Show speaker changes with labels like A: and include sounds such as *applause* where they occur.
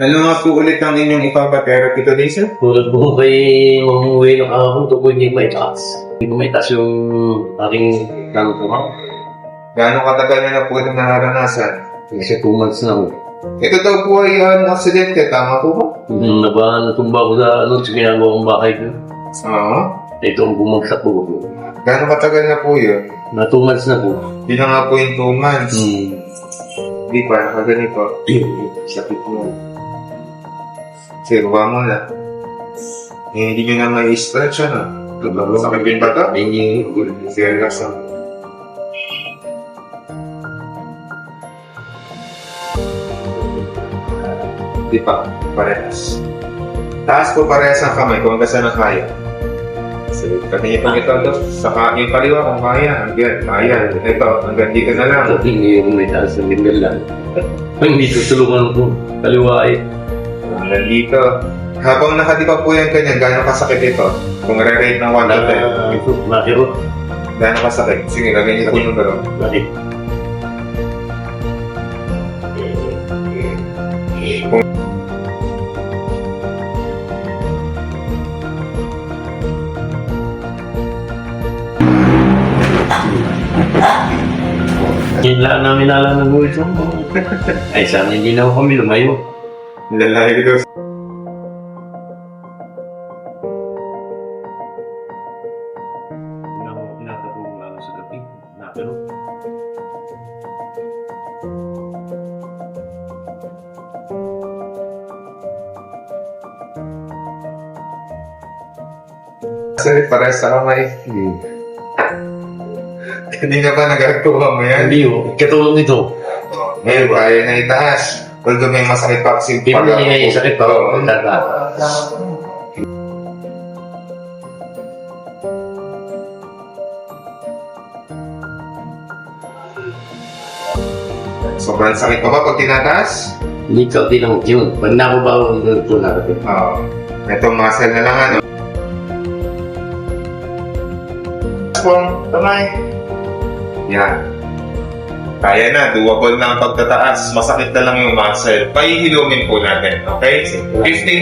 A: Ano nga po ulit ang inyong ipapatera kito din, sir?
B: Tulad mo kay mamuwi ng ahong tungkol hindi may taas. Hindi ko may taas yung aking nangutama.
A: Gaano katagal na na po itong nararanasan?
B: Kasi two months na ako.
A: Ito daw po ay uh, aksidente, tama po ba?
B: Nung naba, natumba ko sa ano, sa ginagawa kong bahay ko.
A: Oo.
B: Ito ang bumagsak po.
A: Gaano katagal na po yun?
B: Na two months na po.
A: Hindi na nga po yung 2 months.
B: Hmm.
A: Hindi pa, nakaganito.
B: Sakit mo.
A: Baba mo na. Eh, hindi nyo na may stretch, ano? Sakit din ba ito?
B: Hindi.
A: Sige, lang. Di pa, parehas. Taas po parehas ang kamay kung hanggang saan ang kaya. Sige, kanina pang ito ito. Saka yung kaliwa kung kaya, hanggang kaya. Ito, hanggang dito na lang.
B: Hindi yung may taas ng limel lang. *laughs* Hindi tutulungan ko. Kaliwa ay.
A: Hanggang dito. Habang nakadipa po yan ganyan, gano'ng kasakit ito? Kung re-rate ng 1 to 10,
B: Ito, nakiro.
A: gano'ng kasakit? Sige, lagyan niyo po yung numero.
B: Bakit? Yun lang namin alam ng buhay ko. *laughs* Ay, sana hindi na ako kami lumayo. Sa gabi. Nakiro.
A: Kasi parehas sa kamay.
B: Hmm.
A: Hindi na ba nagagawa mo yan?
B: Hindi oh. Katulong ito.
A: Ngayon, kaya na itaas. Although may masakit pa kasi
B: Hindi mo na yung sakit pa.
A: Oo.
B: Tata.
A: Sobrang sakit pa ba pag tinataas?
B: Hindi ka tinang yun. Pag nakubaw ito na ito.
A: Oo. Ito, muscle na lang ano. Pong, kamay. Yan. Kaya na, doable na ang pagtataas. Masakit na lang yung muscle. Pahihilumin po natin, okay? 15